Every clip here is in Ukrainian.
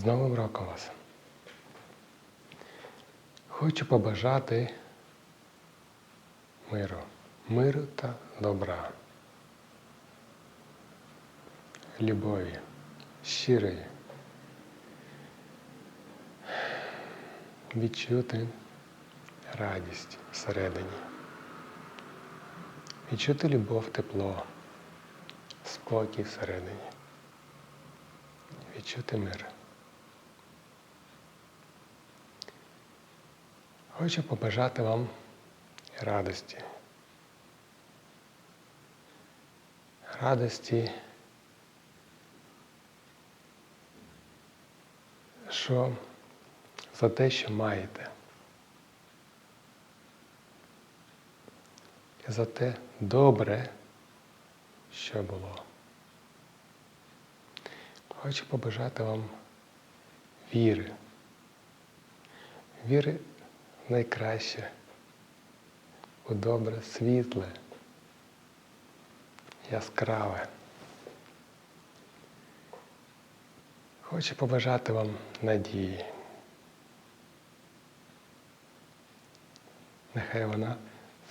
З Новим роком вас! Хочу побажати миру, миру та добра, любові, щирої, відчути радість всередині, відчути любов, тепло, спокій всередині, відчути мир. Хочу побажати вам радості. Радості, що за те, що маєте. І за те добре, що було. Хочу побажати вам віри. Віри найкраще, у добре, світле, яскраве. Хочу побажати вам надії. Нехай вона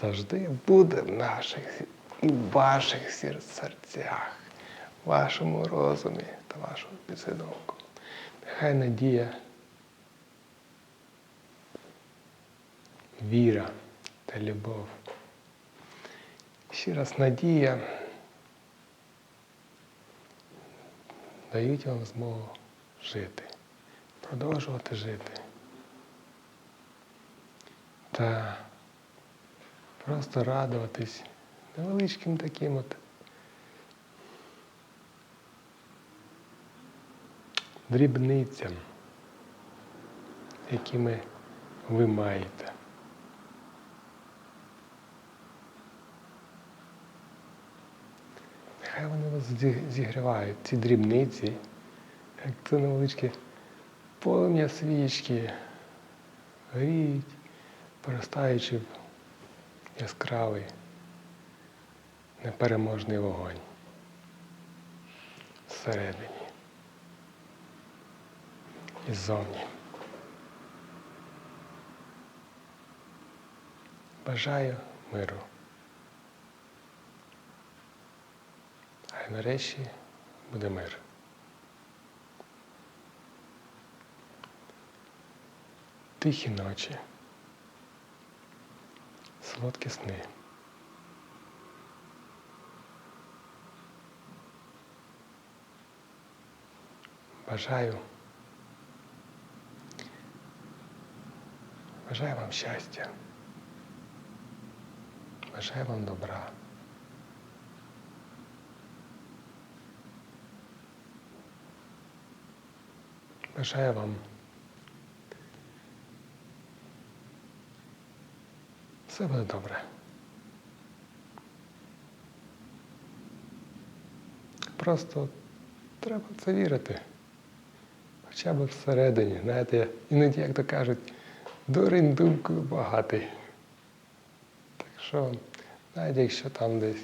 завжди буде в наших і ваших серцях, вашому розумі та вашому підсвідомку. Нехай надія, віра та любов. Ще раз надія дають вам змогу жити, продовжувати жити. Та просто радуватись невеличким таким от дрібницям, якими ви маєте. Нехай вони вас зі- зігрівають, ці дрібниці, як це невеличке полум'я свічки, горіть, перестаючи в яскравий, непереможний вогонь всередині і ззовні. Бажаю миру. А й нарешті буде мир. Тихі ночі. Солодкі сни. Бажаю. Бажаю вам щастя. Бажаю вам добра. Бажаю вам все буде добре. Просто треба це вірити. Хоча б всередині. Знаєте, іноді, як то кажуть, дурень думкою багатий. Так що, навіть якщо там десь,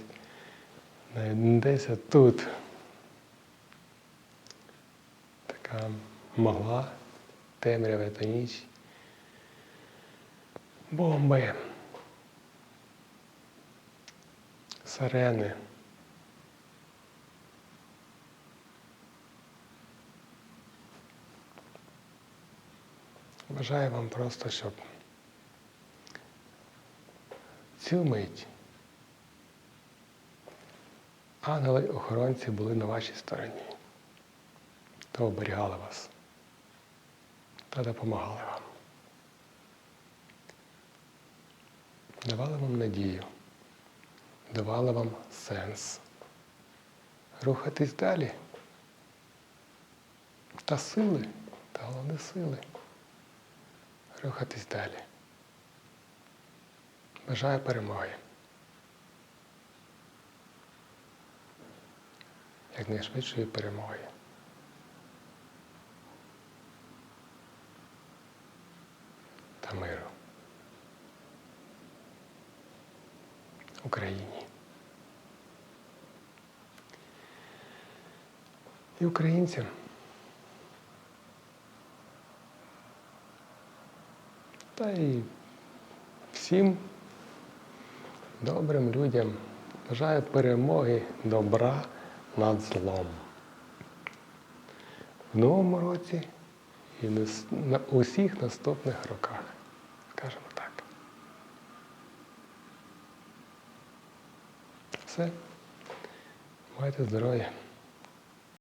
десь тут така мгла, темрява та ніч, бомби, сирени. Бажаю вам просто, щоб цю мить ангели-охоронці були на вашій стороні, та оберігали вас, та допомагали вам. Давали вам надію, давали вам сенс. Рухатись далі. Та сили, та головне сили рухатись далі. Бажаю перемоги. Якнайшвидшої перемоги. миру Україні. І українцям. Та й всім добрим людям бажаю перемоги добра над злом. В новому році і на усіх наступних роках. Скажемо так. Все. Майте здоров'я.